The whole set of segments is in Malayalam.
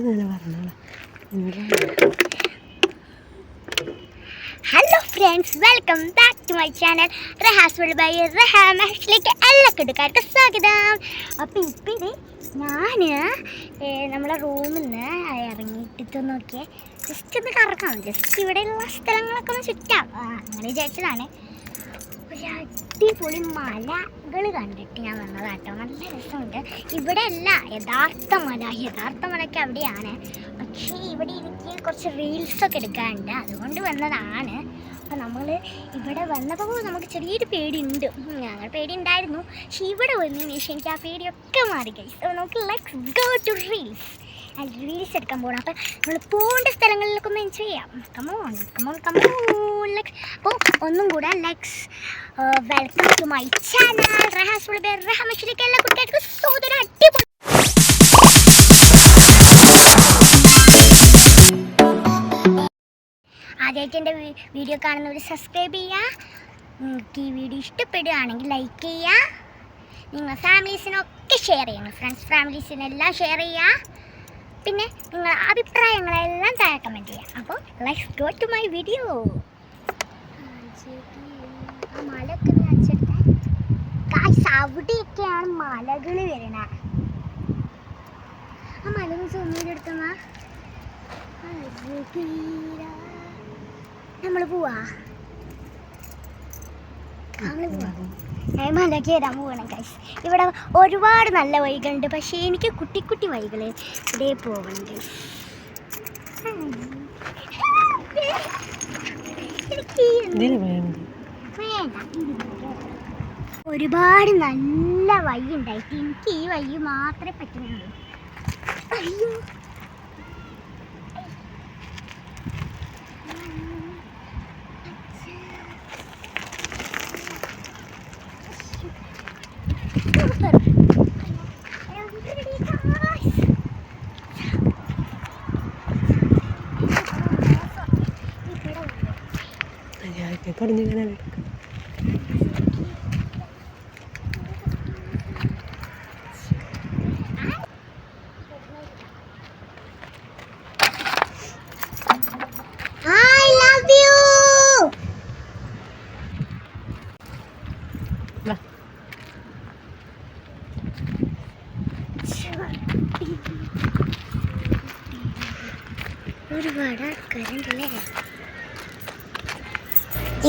ഇവിടെ പറഞ്ഞോളാം hello friends welcome back to my channel Rahas by റഹാമേഷിലേക്ക് എല്ലാ കിടക്കാർക്ക് സ്വാഗതം. അപ്പോൾ ഇപ്പം ഇത് ഞാൻ നമ്മളെ റൂമിൽ നിന്ന് ഇറങ്ങിയിട്ട് നോക്കിയേ. ജസ്റ്റ് ഒന്ന് കറക്കാം. ജസ്റ്റ് ഇവിടെയുള്ള സ്ഥലങ്ങളൊക്കെ ഒന്ന് ചുറ്റാം. അങ്ങനെ വിചാരിച്ചതാണ്. ഒരു അടിപൊളി മലകൾ കണ്ടിട്ട് ഞാൻ വന്നതാട്ടോ. നല്ല രസമുണ്ട്. ഇവിടെ അല്ല യഥാർത്ഥ മല. യഥാർത്ഥ മലയ്ക്ക് അവിടെയാണ്. പക്ഷേ ഇവിടെ എനിക്ക് കുറച്ച് റീൽസൊക്കെ എടുക്കാനുണ്ട്. അതുകൊണ്ട് വന്നതാണ്. അപ്പം നമ്മൾ ഇവിടെ വന്നപ്പോൾ നമുക്ക് ചെറിയൊരു പേടിയുണ്ട്. ഞങ്ങൾ പേടി ഉണ്ടായിരുന്നു. പക്ഷെ ഇവിടെ വന്നതിന് ശേഷം എനിക്ക് ആ പേടിയൊക്കെ മാറി കഴിച്ചു അപ്പോൾ നമുക്ക് let's go to reels reels എടുക്കാൻ പോകണം അപ്പം നമ്മൾ പോകേണ്ട സ്ഥലങ്ങളിലൊക്കെ ഒന്ന് എൻജോയ് ചെയ്യാം. കമോൺ കമോൺ കമോൺ ലെക്സ് അപ്പോൾ ഒന്നും കൂടെ Lex welcome to my channel Rahas റഹമഷിലേക്ക് എല്ലാ കുട്ടികൾക്കും സോദര അടിപൊളി. ആദ്യമായിട്ട് എന്റെ വീഡിയോ കാണുന്നവർ സബ്സ്ക്രൈബ് ചെയ്യുക നിങ്ങൾക്ക് ഈ വീഡിയോ ഇഷ്ടപ്പെടുകയാണെങ്കിൽ ലൈക്ക് ചെയ്യുക നിങ്ങൾ ഫാമിലീസിനൊക്കെ ഷെയർ ചെയ്യണം. ഫ്രണ്ട്സ് ഫാമിലീസിനെല്ലാം ഷെയർ ചെയ്യുക പിന്നെ നിങ്ങളുടെ അഭിപ്രായങ്ങളെല്ലാം താഴെ കമന്റ് ചെയ്യുക അപ്പോൾ let's go to my video ആ മലയൊക്കെ ഒന്ന് കാണിച്ചെടുത്തേ കാശ് അവിടെയൊക്കെയാണ് മലകൾ വരണ. ആ മല നമ്മൾ പോവാ. ഞാൻ മലക്ക് പോകണം കൈസ് ഇവിടെ ഒരുപാട് നല്ല വഴികളുണ്ട്. പക്ഷേ എനിക്ക് കുട്ടി കുട്ടി വഴികൾ ഇതേ പോകണം കൈസ് ഒരുപാട് നല്ല വഴി ഉണ്ടായിട്ട് എനിക്ക് ഈ വഴി മാത്രമേ പറ്റുന്നുള്ളൂ. അയ്യോ.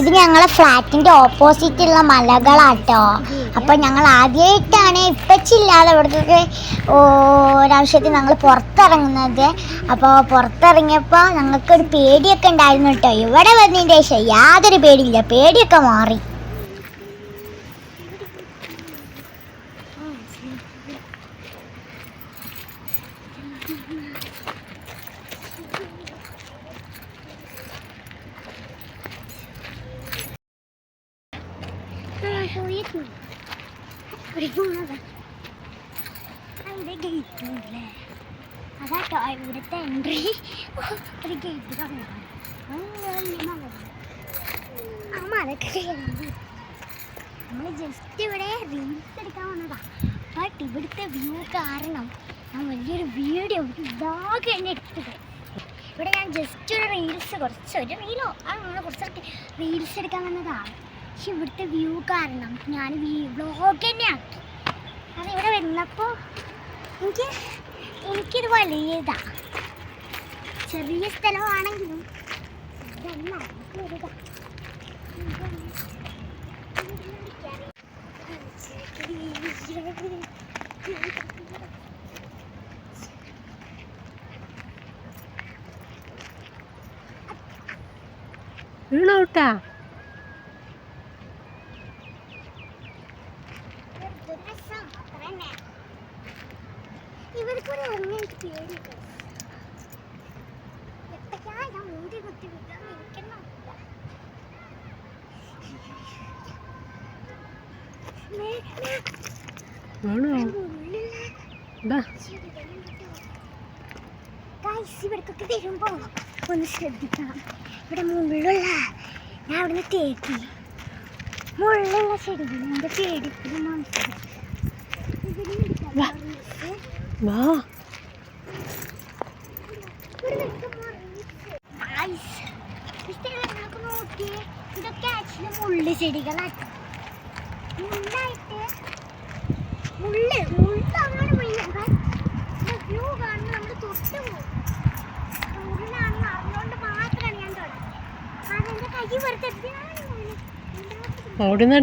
ഇത് ഞങ്ങളെ ഫ്ലാറ്റിന്റെ ഓപ്പോസിറ്റ് ഉള്ള മലകളാട്ടോ. അപ്പൊ ഞങ്ങൾ ആദ്യമായിട്ടാണ് ഇപ്പച്ചില്ലാതെ ഇവിടുത്തെ ഒരാവശ്യത്തിന് ഞങ്ങൾ പുറത്തിറങ്ങുന്നത്. അപ്പോൾ പുറത്തിറങ്ങിയപ്പോൾ ഞങ്ങൾക്കൊരു പേടിയൊക്കെ ഉണ്ടായിരുന്നു കേട്ടോ. ഇവിടെ വന്നതിന്റെ ശേഷം യാതൊരു പേടിയില്ല. പേടിയൊക്കെ മാറി അതാട്ടോ ഇവിടുത്തെ എൻട്രി ഒരു ഗേറ്റ് ആ മലക്ക് നമ്മൾ ജസ്റ്റ് ഇവിടെ റീൽസ് എടുക്കാൻ വന്നതാ. ബട്ട് ഇവിടുത്തെ വ്യൂ കാരണം ഞാൻ വലിയൊരു വീഡിയോ ഇതാകെ തന്നെ എടുത്തത്. ഇവിടെ ഞാൻ ജസ്റ്റ് ഒരു റീൽസ് കുറച്ച് ഒരു റീലോ അങ്ങനെ കുറച്ച് റീൽസ് എടുക്കാൻ വന്നതാണ് പക്ഷെ ഇവിടുത്തെ വ്യൂ കാരണം ഞാൻ വ്ലോഗ് തന്നെ ആക്കി. അത് ഇവിടെ വന്നപ്പോൾ എനിക്ക് എനിക്കിത് വലിയതാ. ചെറിയ സ്ഥലമാണെങ്കിലും ഇതല്ല എനിക്ക് വലുതാ. ഇവിടെ മുള്ളുള്ള ഞാൻ അവിടുന്ന് തേക്കി. മുള്ള ചെടികൾ എന്റെ പേടിക്കുന്ന മനസ്സിൽ നോക്കിയേ. ഇതൊക്കെ ആക്ച്വലി മുള്ളു മുള്ളായിട്ട് മുള്ള്. മുള്ള് അങ്ങനെ പോയി. വ്യൂ കാണുന്ന. നമ്മൾ തൊട്ട് പോകും തുടങ്ങി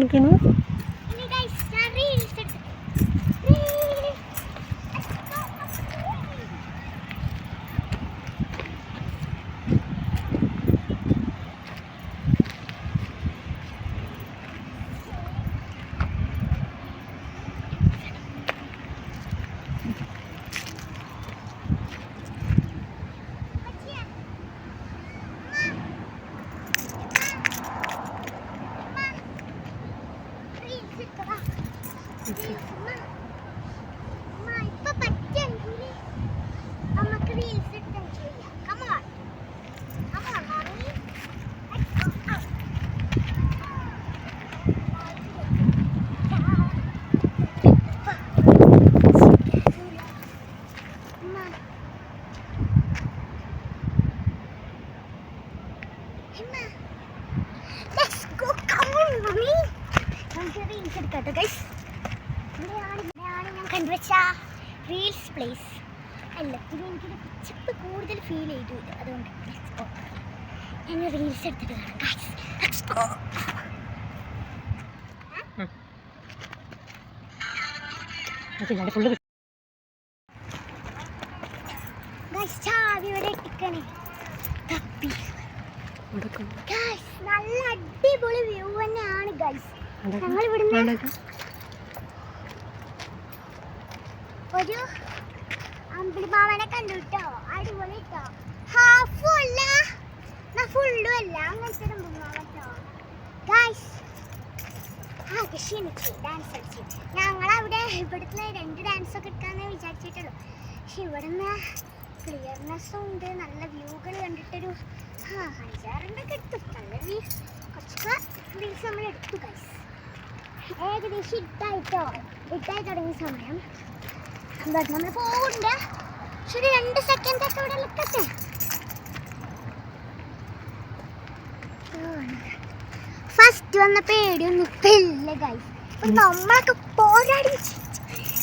ഫുള്ള് നല്ല അടിപൊളി വ്യൂ തന്നെയാണ് ഗൈസ് ഞങ്ങൾ ഇവിടുന്ന് ഒരു അമ്പിളിമാവനെ കണ്ടു കേട്ടോ അടിപൊളി കേട്ടോ ഹാഫും അല്ല. ഫുള്ളും അല്ല. അങ്ങനത്തെ ഒരു അമ്പിളിമാവൻ കേട്ടോ ഗൈസ് ആകെ എനിക്ക് ഡാൻസ് കളിച്ചു. ഞങ്ങളവിടെ ഇവിടുത്തെ രണ്ട് ഡാൻസ് ഒക്കെ എടുക്കാന്ന് വിചാരിച്ചിട്ടുള്ളൂ പക്ഷെ ഇവിടുന്ന് ക്ലിയർനെസ്സും ഉണ്ട് നല്ല വ്യൂകൾ കണ്ടിട്ടൊരു ആ അഞ്ചാറെണ്ണൊക്കെ എടുത്തു. നല്ല വ്യൂ എടുത്തു ഏകദേശം ഇട്ടായിട്ടോ ഇട്ടായി തുടങ്ങിയ സമയം. ബട്ട് നമ്മൾ പോകുന്നുണ്ട് പക്ഷെ ഒരു രണ്ട് സെക്കൻഡ് ഒക്കെ ഇവിടെ നിൽക്കട്ടെ ഫസ്റ്റ് വന്ന പേടിയൊന്നും ഇപ്പം ഇല്ല ഗൈസ് അപ്പം നമ്മളൊക്കെ പോരാടി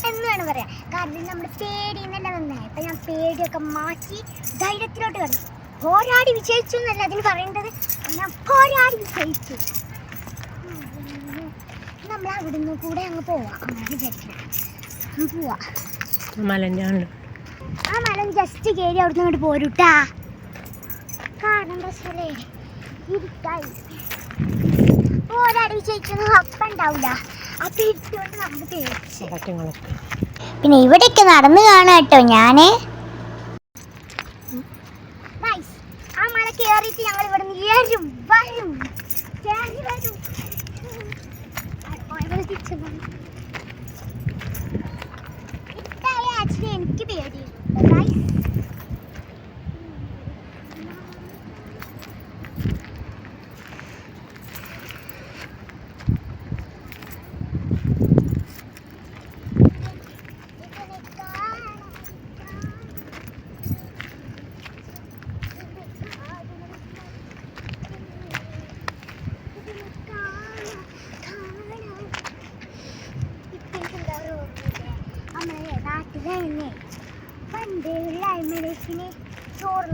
എന്ന് വേണം പറയാം കാരണം നമ്മുടെ പേടിന്നല്ല വന്നേ. അപ്പം ഞാൻ പേടിയൊക്കെ മാറ്റി ധൈര്യത്തിലോട്ട് വന്നു. പോരാടി വിജയിച്ചു എന്നല്ല അതിന് പറയേണ്ടത്? ഞാൻ പോരാടി വിജയിച്ചു. നമ്മൾ അവിടുന്ന് കൂടെ അങ്ങ് പോവാം. അങ്ങനെ വിചാരിക്കണം. പോവാ. ആ മരം ജസ്റ്റ് കയറി അവിടുന്ന് അങ്ങോട്ട് പോരൂട്ടാ കാരണം പ്രശ്നമല്ലേ ഇരുട്ടായി പോരാടി വിജയിച്ചൊന്നും അപ്പം ഉണ്ടാവില്ല അപ്പം ഇട്ടുകൊണ്ട് നമുക്ക് പേടിച്ച്. പിന്നെ ഇവിടെയൊക്കെ നടന്നു കാണാം കേട്ടോ ഞാൻ. ആ മല ഞങ്ങൾ ഇവിടെ വരും എനിക്ക് പേടിയുണ്ട്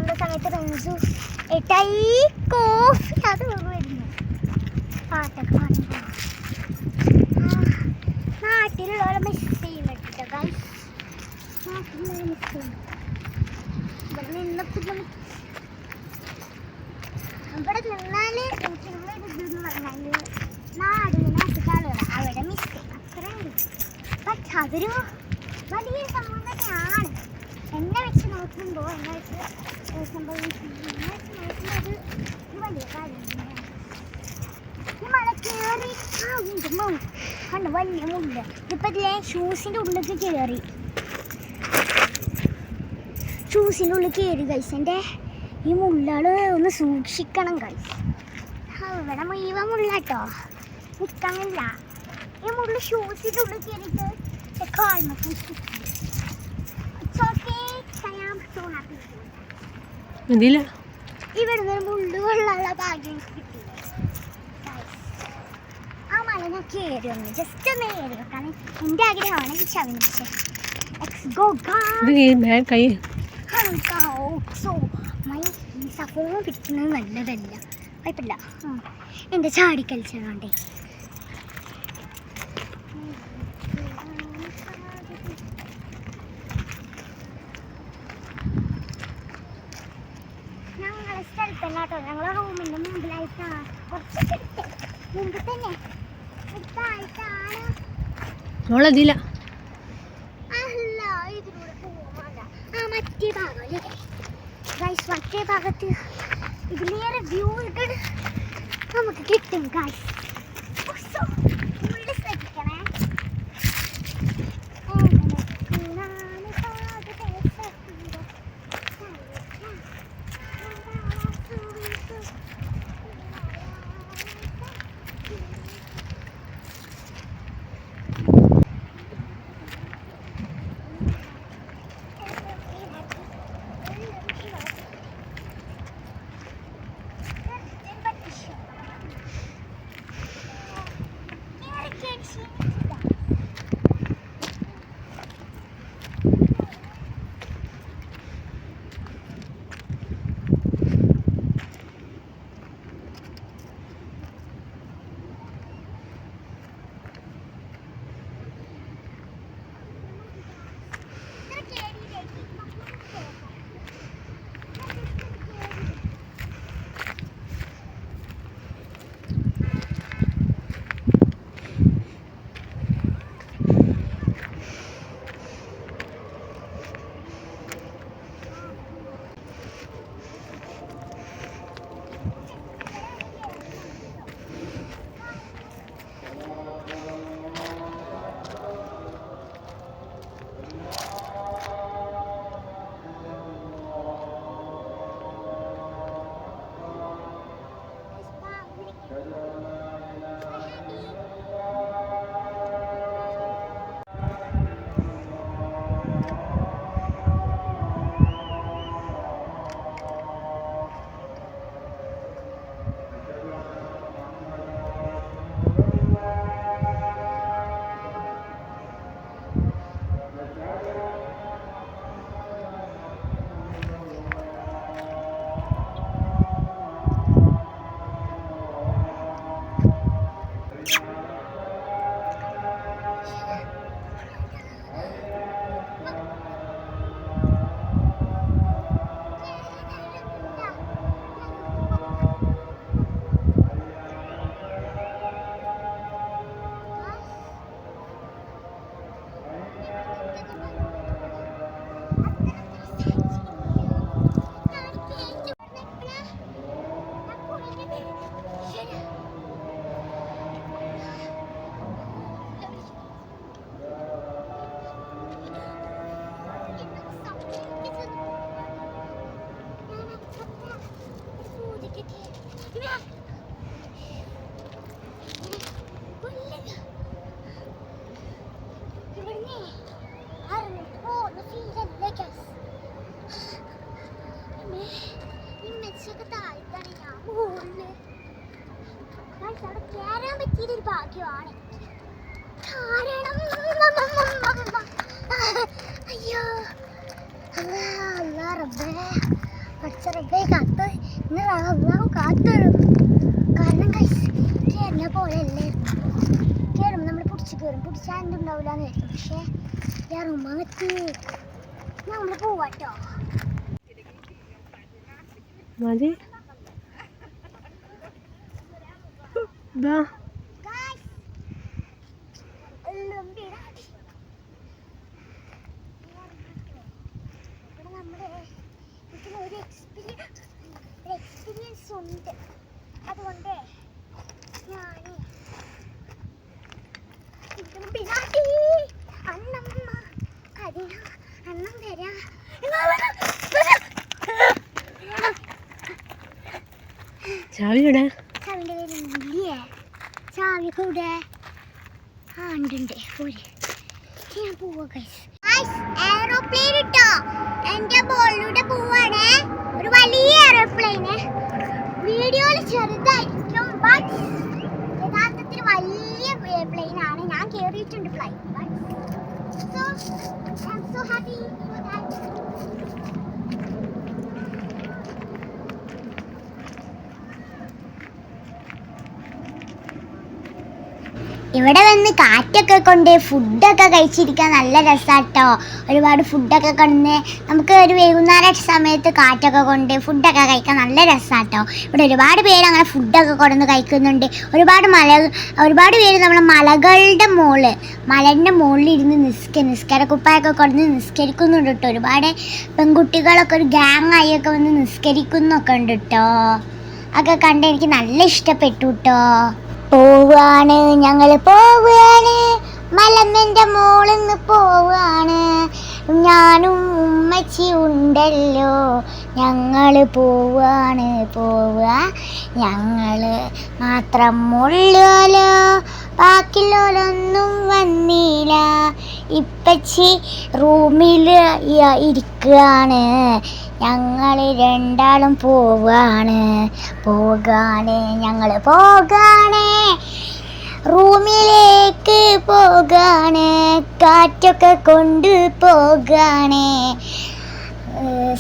ചോറിനുള്ള സമയത്ത് റംസു ഈ കോഫി അത് വരുന്നു. പാട്ടൊക്കെ പാടുമ്പോൾ നാട്ടിലുള്ളവരെ മിസ് ചെയ്യുന്നുണ്ട് കേട്ടോ ഗൈസ് മിസ് ചെയ്യുന്നു. ഇവിടെ നിന്നപ്പോൾ ഇവിടെ നിന്നാൽ എനിക്ക് നാടിനെ നാട്ടുകാളുകൾ അവിടെ മിസ് ചെയ്യും അത്രേ പക്ഷെ അതൊരു വലിയ സംഭവം തന്നെയാണ് എന്നെ വെച്ച് നോക്കുമ്പോൾ എന്നെ വെച്ച് കണ്ട്? ഉള്ളിൽ കയറി ഗൈസ് എന്റെ ഈ മുള്ളാൾ ഒന്ന് സൂക്ഷിക്കണം ഗൈസ് ഇവിടെ മുഴുവൻ മുള്ളാട്ടോ. നിൽക്കാനില്ല ഈ മുള്ള ഷൂസിന്റെ ഉള്ളിൽ കയറിയിട്ട് കാൽമൊക്കെ ഇതില്ല ഇവിടുന്ന് ഒരു മുള്ളു കൊള്ളാനുള്ള ഭാഗ്യം എനിക്ക് കിട്ടി Guys. അല്ല ഞാൻ കയറി ഒന്ന് ജസ്റ്റ് ഒന്ന് കയറി വെക്കാൻ. എന്റെ ആഗ്രഹമാണ് ഈ ചവിന് പക്ഷേ എക്സ് ഗോ ഇത് ഈ മേ കൈ. സോ മൈ സഫോൺ പിടിക്കുന്നത് നല്ലതല്ല. കുഴപ്പമില്ല. എന്റെ ചാടി കളിച്ചതുകൊണ്ടേ സ്ഥലത്തല്ല കേട്ടോ ഞങ്ങളെ റൂമിന്റെ മുമ്പിലായിട്ടാണ് കുറച്ച് അടുത്ത് മുമ്പ് തന്നെ. അടുത്തായിട്ടാണ് മോളതില്ല അല്ല ഇതിലൂടെ പോവാണ്ട ആ മറ്റേ ഭാഗം അല്ലേ? ഗൈസ് മറ്റേ ഭാഗത്ത് ഇതിലേറെ വ്യൂ നമുക്ക് കിട്ടും ഗൈസ് കേറാൻ പറ്റിയതൊരു ഭാഗ്യമാണ്. കാരണം അയ്യോ. അല്ലാ അല്ലാ റബ്ബേ. പഠിച്ച റബ്ബേ കാത്ത്. ഇന്ന് കാരണം കൈസ് കയറുന്ന പോലെ അല്ലായിരുന്നു കയറുമ്പോൾ നമ്മൾ പിടിച്ച് കയറും പിടിച്ചാൽ എന്തുണ്ടാവില്ല എന്ന് വിചാരിക്കും പക്ഷേ ഇറങ്ങുമ്പോൾ നമ്മൾ പോവാട്ടോ. മതി. ഇതിനൊരു എക്സ്പീരിയൻസ് അതുകൊണ്ട് ഞാൻ എല്ലുംപിടാടി. അണ്ണമ്മ കരുണ അണ്ണം തരാ ചാവി ഇവിടെ ചാവിന്റെ പേരില്ലേ ചാവി കൂടെ? ആ ഉണ്ട് ഉണ്ട് പോര് ഞാൻ പോവാ ഗൈസ് എയറോപ്ലെയിൻ ഇട്ടോ? എന്റെ ബോളിലൂടെ പോവാണ് ഒരു വലിയ എയറോപ്ലെയിന് വീഡിയോയിൽ ചെറുതായിരിക്കും ബട്ട് യഥാർത്ഥത്തിൽ വലിയ ഇവിടെ വന്ന് കാറ്റൊക്കെ കൊണ്ട് ഫുഡൊക്കെ കഴിച്ചിരിക്കാൻ നല്ല രസാട്ടോ. ഒരുപാട് ഫുഡൊക്കെ കൊണ്ട് നമുക്ക് ഒരു വൈകുന്നേര സമയത്ത് കാറ്റൊക്കെ കൊണ്ട് ഫുഡൊക്കെ കഴിക്കാൻ നല്ല രസാട്ടോ. ഇവിടെ ഒരുപാട് പേര് അങ്ങനെ ഫുഡൊക്കെ കൊണ്ടുവന്ന് കഴിക്കുന്നുണ്ട്. ഒരുപാട് മല ഒരുപാട് പേര് നമ്മളെ മലകളുടെ മോൾ മലന്റെ മുകളിൽ ഇരുന്ന് നിസ്ക നിസ്കാര കുപ്പായൊക്കെ കൊണ്ടുവന്ന് നിസ്കരിക്കുന്നുണ്ട് കേട്ടോ. ഒരുപാട് പെൺകുട്ടികളൊക്കെ ഒരു ഗ്യാങ് ആയി ഒക്കെ വന്ന് നിസ്കരിക്കുന്നൊക്കെ ഉണ്ട് കേട്ടോ. ഒക്കെ കണ്ട് എനിക്ക് നല്ല ഇഷ്ടപ്പെട്ടു കേട്ടോ. പോവാണ് ഞങ്ങൾ പോവാണ്. മലമ്മന്റെ മോളിന്ന് പോവാണ്. ഞാനും ഉമ്മച്ചി ഉണ്ടല്ലോ. ഞങ്ങൾ പോവാണ് പോവുക ഞങ്ങൾ മാത്രം ഉള്ളല്ലോ ബാക്കിയുള്ളവരൊന്നും വന്നില്ല. ഇപ്പച്ചി റൂമിൽ ഇരിക്കുകയാണ്. ഞങ്ങൾ രണ്ടാളും പോവാണ്. പോകാണ്. ഞങ്ങൾ പോകാണ്. റൂമിലേക്ക് പോകാണ്. കാറ്റൊക്കെ കൊണ്ട് പോകാണ്.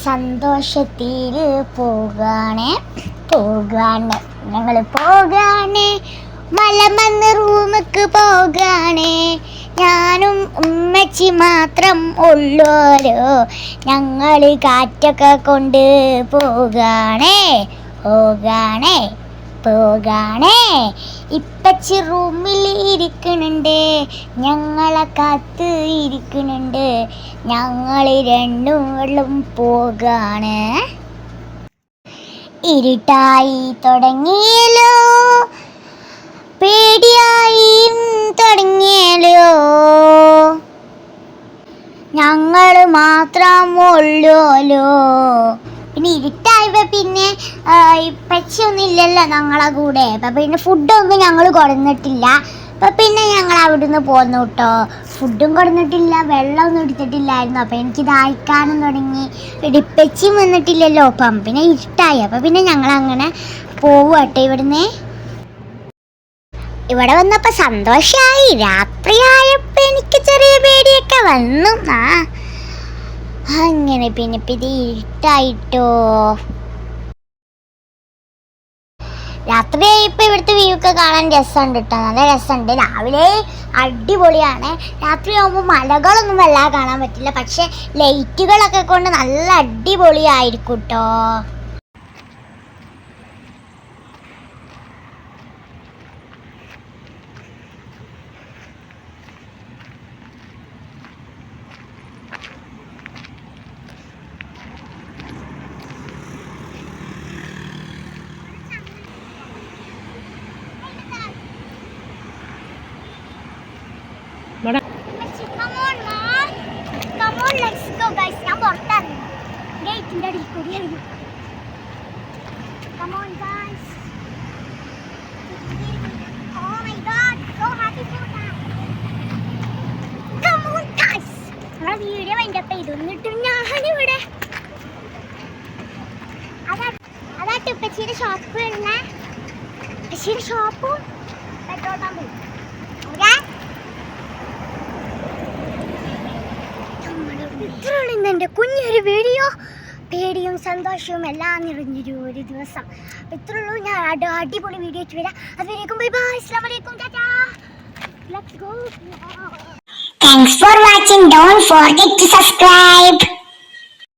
സന്തോഷത്തിൽ പോകാണ്. പോകാണ്. ഞങ്ങൾ പോകാണ്. മലമന്ന് റൂമിക്ക് പോകാണ്. ഞാനും ഉമ്മച്ചി മാത്രം ഉള്ളോരോ. ഞങ്ങൾ കാറ്റൊക്കെ കൊണ്ട് പോകാണേ. പോകാണേ. പോകാണേ. ഇപ്പച്ചി റൂമിൽ ഇരിക്കണുണ്ട് ഞങ്ങളെ കാത്ത് ഇരിക്കണുണ്ട് ഞങ്ങൾ രണ്ടും പോകാണ്. ഇരുട്ടായി തുടങ്ങിയല്ലോ. പേടിയായി തുടങ്ങിയല്ലോ. ഞങ്ങൾ മാത്രം ഉള്ളൂല്ലോ പിന്നെ ഇരുട്ടായപ്പോ പിന്നെ പച്ചയൊന്നും ഇല്ലല്ലോ ഞങ്ങളെ കൂടെ. അപ്പൊ പിന്നെ ഫുഡൊന്നും ഞങ്ങൾ കൊടുന്നിട്ടില്ല. അപ്പൊ പിന്നെ ഞങ്ങൾ അവിടുന്ന് പോന്നു കേട്ടോ ഫുഡും കൊടുന്നിട്ടില്ല വെള്ളമൊന്നും എടുത്തിട്ടില്ലായിരുന്നു. അപ്പൊ എനിക്ക് ദാഹിക്കാനും തുടങ്ങി. ഇടിപ്പച്ചിയും വന്നിട്ടില്ലല്ലോ. അപ്പം പിന്നെ ഇരുട്ടായി. അപ്പൊ പിന്നെ ഞങ്ങൾ അങ്ങനെ പോവുകട്ടെ ഇവിടുന്ന്. ഇവിടെ വന്നപ്പോ സന്തോഷായി. രാത്രിയായപ്പോ എനിക്ക് ചെറിയ പേടിയൊക്കെ വന്നു. ആ അങ്ങനെ പിന്നെ പിന്നെ ഇരുട്ടായിട്ടോ. രാത്രിയായപ്പോ ഇവിടുത്തെ വ്യൂ ഒക്കെ കാണാൻ രസമുണ്ട് കേട്ടോ നല്ല രസമുണ്ട്. രാവിലെ അടിപൊളിയാണ്. രാത്രി ആകുമ്പോൾ മലകളൊന്നും വല്ലാതെ കാണാൻ പറ്റില്ല. പക്ഷെ ലൈറ്റുകളൊക്കെ കൊണ്ട് നല്ല അടിപൊളിയായിരിക്കും കേട്ടോ ഉപ്പച്ചിയുടെ ഷോപ്പ് വരുന്ന ഉപ്പച്ചിയുടെ ഷോപ്പും പെട്രോൾ പമ്പും ഇത്രയുള്ള ഇന്ന് എന്റെ കുഞ്ഞൊരു വീഡിയോ പേടിയും സന്തോഷവും എല്ലാം നിറഞ്ഞൊരു ഒരു ദിവസം. ഇത്രയുള്ളൂ ഞാൻ അടി- അടിപൊളി വീഡിയോ ആയിട്ട് വരാം. അതുവരേക്കും ബൈ ബൈ അസ്സാം വലൈക്കും tata. Let's go thanks for watching don't forget to subscribe.